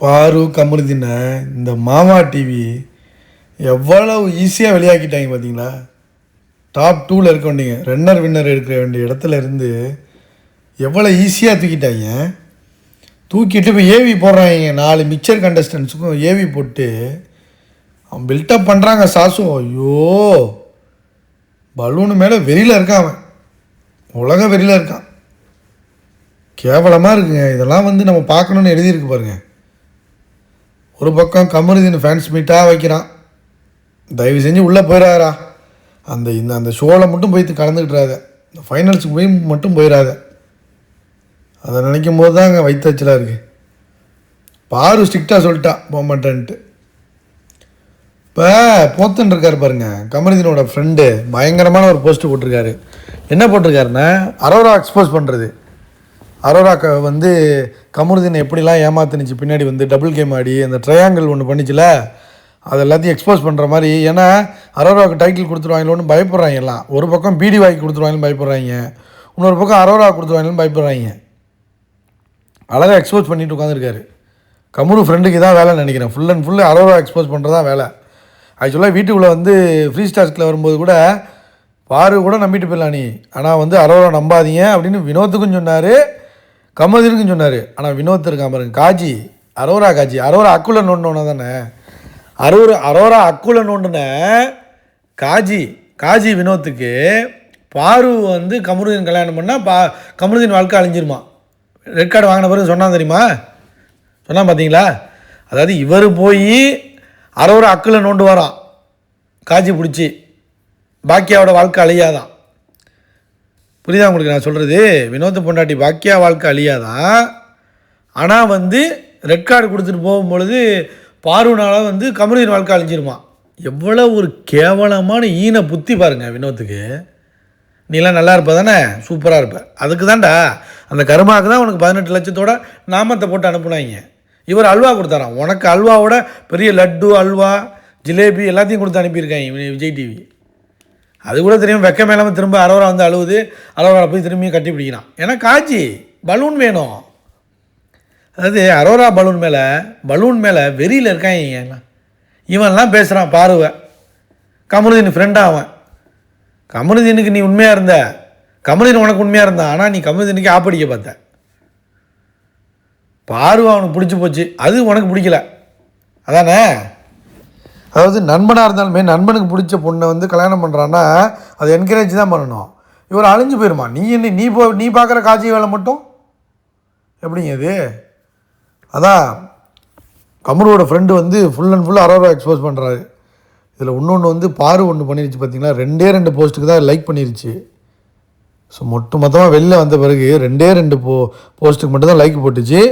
பாரு கமருதின இந்த மாமா டிவி எவ்வளவு ஈஸியாக வெளியாக்கிட்டாங்க பார்த்தீங்களா டாப் டூவில் இருக்க வேண்டிய ரன்னர் வின்னர் எடுக்க வேண்டிய இடத்துல இருந்து எவ்வளோ ஈஸியாக தூக்கிட்டாங்க? தூக்கிட்டு இப்போ ஏவி போடுறாங்க நாலு மிக்சர் கண்டஸ்டன்ஸுக்கும் ஏவி போட்டு அவன் பில்டப் பண்ணுறாங்க சாசு. ஐயோ பலூனு மேலே வெறியில் இருக்கான் அவன். உலக வெறியில் இருக்கான். கேவலமாக இருக்குங்க இதெல்லாம் வந்து நம்ம பார்க்கணுன்னு எழுதியிருக்கு பாருங்கள் ஒரு பக்கம் கமருதீன் ஃபேன்ஸ் மீட்டாக வைக்கிறான். தயவு செஞ்சு உள்ளே போயிடாதா அந்த இந்த அந்த ஷோவில் மட்டும் போய் கலந்துக்கிட்டுறாத இந்த ஃபைனல்ஸுக்கு போய் மட்டும் போயிடாத அதை நினைக்கும் போது தான் அங்கே வைத்தச்சலாக இருக்குது பாரு ஸ்ட்ரிக்டாக சொல்லிட்டான் போக மாட்டேன்ட்டு இப்போ போத்தன் இருக்கார் பாருங்க கமருதீனோட ஃப்ரெண்டு பயங்கரமான ஒரு போஸ்ட்டு போட்டிருக்காரு. என்ன போட்டிருக்காருன்னா அரோரா எக்ஸ்போஸ் பண்ணுறது அரோரா வந்து கமருதீனை எப்படிலாம் ஏமாத்துனுச்சு பின்னாடி வந்து டபுள் கேம் ஆடி அந்த ட்ரையாங்கிள் ஒன்று பண்ணிச்சுல அது எல்லாத்தையும் எக்ஸ்போஸ் பண்ணுற மாதிரி ஏன்னா அரோராவுக்கு டைட்டில் கொடுத்துருவாங்களோன்னு பயப்படுறாங்க எல்லாம். ஒரு பக்கம் பிடி வாங்கி கொடுத்துருவாங்கன்னு பயப்படுறாங்க இன்னொரு பக்கம் அரோரா கொடுத்துருவாங்கன்னு பயப்படுறாங்க. அழகாக எக்ஸ்போஸ் பண்ணிட்டு உட்காந்துருக்காரு கமுரு ஃப்ரெண்டுக்கு தான் வேலை நினைக்கிறேன். Full and full aurora expose பண்ணுறது தான் வேலை ஆக்சுவலாக வீட்டுக்குள்ளே வந்து ஃப்ரீ ஸ்டாஸ்கில் வரும்போது கூட பாரு கூட நம்பிட்டு போயிடலாம் நீ. ஆனால் வந்து அரோரா நம்பாதீங்க அப்படின்னு வினோத்துக்கும் சொன்னார். கமதினுக்கும் சொன்னார். ஆனால் வினோத் இருக்கான் பாருங்க. காஜி அரோரா காஜி. அரோரா அக்குல நோண்டோன்னா தானே? அரோரா அரோரா அக்குல நோண்டுன காஜி காஜி வினோத்துக்கு பாரு வந்து கமருதீன் கல்யாணம் பண்ணால் பா கமருதீன் வாழ்க்கை அழிஞ்சிருமா? ரெட் கார்டு வாங்கின பிறகு சொன்னான் தெரியுமா? சொன்னான் பார்த்தீங்களா அதாவது இவர் போய் அரோரா அக்கில் நோண்டு வரான் காஜி பிடிச்சி. பாக்கியாவோட வாழ்க்கை அழியாதான் புரியுதா உங்களுக்கு நான் சொல்கிறது வினோத் பொண்டாட்டி பாக்கியா வாழ்க்கை அழியாதான் ஆனால் வந்து ரெட் கார்டு கொடுத்துட்டு போகும்பொழுது பார்வனால வந்து கமருதீன் வாழ்க்கை அழிஞ்சிருமா? எவ்வளோ ஒரு கேவலமான ஈன புத்தி பாருங்கள் வினோத்துக்கு. நீலாம் நல்லா இருப்ப தானே? சூப்பராக இருப்ப. அதுக்கு தான்டா. அந்த கருமாவுக்கு தான் உனக்கு பதினெட்டு லட்சத்தோட நாமத்தை போட்டு அனுப்புனாங்க. இவர் அல்வா கொடுத்தாராம். உனக்கு அல்வாவோட பெரிய லட்டு அல்வா ஜிலேபி எல்லாத்தையும் கொடுத்து அனுப்பியிருக்காங்க விஜய் டிவி. அது கூட தெரியும் வெக்க மேலாம திரும்ப அரோரா வந்து அழுவுது. அரோரா போய் திரும்பியும் கட்டி பிடிக்கிறான். ஏன்னா காஜி பலூன் வேணும். அதாவது அரோரா பலூன் மேலே பலூன் மேலே வெறியில் இருக்கான் இவன். இவன்லாம் பேசுகிறான் பாருவ. கமருதீன் ஃப்ரெண்டாக அவன். கமருதீனுக்கு நீ உண்மையாக இருந்த? கமருதீன் உனக்கு உண்மையாக இருந்தான். ஆனால் நீ கமருதீனுக்கு ஆப்படிக்க பார்த்த. பார்வை அவனுக்கு பிடிச்சி போச்சு. அது உனக்கு பிடிக்கல. அதானே? அதாவது நண்பனாக இருந்தாலுமே நண்பனுக்கு பிடிச்ச பொண்ணை வந்து கல்யாணம் பண்ணுறான்னா அதை என்கரேஜ் தான் பண்ணணும். இவர் அழிஞ்சு போயிருமா? நீ என்ன நீ போ நீ பார்க்குற காட்சி வேலை மட்டும்? எப்படிங்க இது? அதான் கமரோட ஃப்ரெண்டு வந்து full and full aurora expose பண்ணுறாரு இதில் இன்னொன்று வந்து பாரு ஒன்று பண்ணிருச்சு பார்த்தீங்களா ரெண்டே ரெண்டு போஸ்ட்டுக்கு தான் லைக் பண்ணிருச்சு. ஸோ மொட்டு மொத்தமாக வெளில வந்த பிறகு ரெண்டே ரெண்டு போ போஸ்ட்டுக்கு மட்டும்தான் லைக் போட்டுச்சு.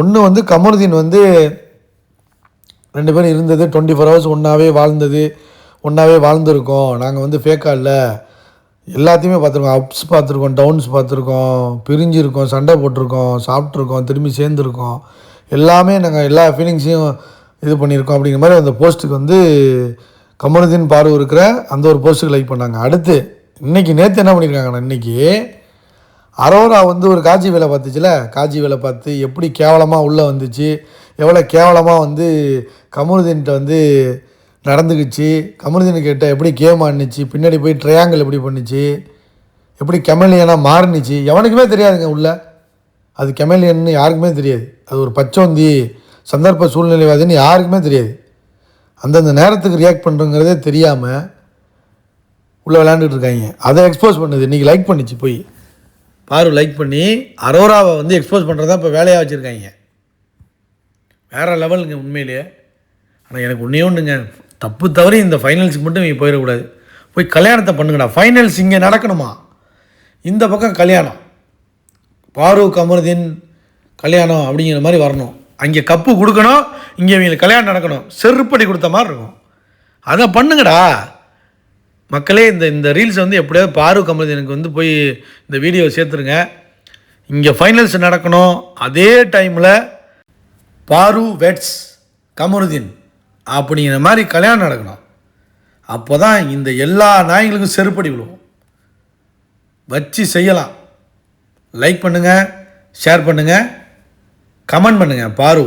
ஒன்று வந்து கமருதீன் வந்து ரெண்டு பேரும் இருந்தது டுவெண்ட்டி ஃபோர் ஹவர்ஸ் ஒன்றாவே வாழ்ந்தது ஒன்றாவே வாழ்ந்துருக்கோம். நாங்கள் வந்து ஃபேக்காக இல்லை. எல்லாத்தையுமே பார்த்துருக்கோம். அப்ஸ் பார்த்துருக்கோம் டவுன்ஸ் பார்த்துருக்கோம் பிரிஞ்சிருக்கோம் சண்டை போட்டிருக்கோம் சாப்பிட்ருக்கோம் திரும்பி சேர்ந்துருக்கோம். எல்லாமே நாங்கள் எல்லா ஃபீலிங்ஸையும் இது பண்ணியிருக்கோம் அப்படிங்கிற மாதிரி அந்த போஸ்ட்டுக்கு வந்து கமருதீன் பார்வை இருக்கிற அந்த ஒரு போஸ்ட்டுக்கு லைக் பண்ணாங்க. அடுத்து இன்றைக்கி நேற்று என்ன பண்ணியிருக்காங்கன்னா இன்னைக்கு அரோரா வந்து ஒரு காட்சி வேலை பார்த்துச்சுல? காட்சி வேலை பார்த்து எப்படி கேவலமாக உள்ளே வந்துச்சு? எவ்வளோ கேவலமாக வந்து கமருதீன்கிட்ட வந்து நடந்துக்குச்சு. கமருதீன் கிட்ட எப்படி கேம் ஆடினுச்சு பின்னாடி போய் ட்ரையாங்கிள் எப்படி பண்ணுச்சு எப்படி கெமலியனாக மாறுனுச்சு எவனுக்குமே தெரியாதுங்க உள்ள. அது கெமலியன்னு யாருக்குமே தெரியாது. அது ஒரு பச்சோந்தி சந்தர்ப்ப சூழ்நிலைவாதின்னு யாருக்குமே தெரியாது. அந்தந்த நேரத்துக்கு ரியாக்ட் பண்ணுறங்கிறதே தெரியாமல் உள்ளே விளையாண்டுட்டு இருக்காங்க. அதை எக்ஸ்போஸ் பண்ணுது. இன்றைக்கி லைக் பண்ணிச்சு போய். பாரு லைக் பண்ணி அரோராவை வந்து எக்ஸ்போஸ் பண்ணுறதா இப்போ வேலையாக வச்சுருக்காங்க. வேறு லெவலுங்க உண்மையிலேயே. ஆனால் எனக்கு ஒன்றே ஒன்றுங்க தப்பு தவறி இந்த ஃபைனல்ஸுக்கு மட்டும் நீங்கள் போயிடக்கூடாது. போய் கல்யாணத்தை பண்ணுங்கடா. ஃபைனல்ஸ் இங்கே நடக்கணுமா? இந்த பக்கம் கல்யாணம். பாரு கமருதீன் கல்யாணம் அப்படிங்கிற மாதிரி வரணும். அங்கே கப்பு கொடுக்கணும் இங்கே இவங்களுக்கு கல்யாணம் நடக்கணும். செருப்படி கொடுத்த மாதிரி இருக்கும். அதை பண்ணுங்கடா. மக்களே இந்த இந்த ரீல்ஸ் வந்து எப்படியாவது பாரு அமருதீனுக்கு வந்து போய் இந்த வீடியோ சேர்த்துருங்க. இங்கே ஃபைனல்ஸ் நடக்கணும். அதே டைமில் பாரு வெட்ஸ் கமருதீன் அப்படிங்கிற மாதிரி கல்யாணம் நடக்கணும். அப்போ தான் இந்த எல்லா நாய்களுக்கும் செருப்படி விழுவும். வச்சு செய்யலாம். லைக் பண்ணுங்கள் ஷேர் பண்ணுங்கள் கமெண்ட் பண்ணுங்கள் பாரு.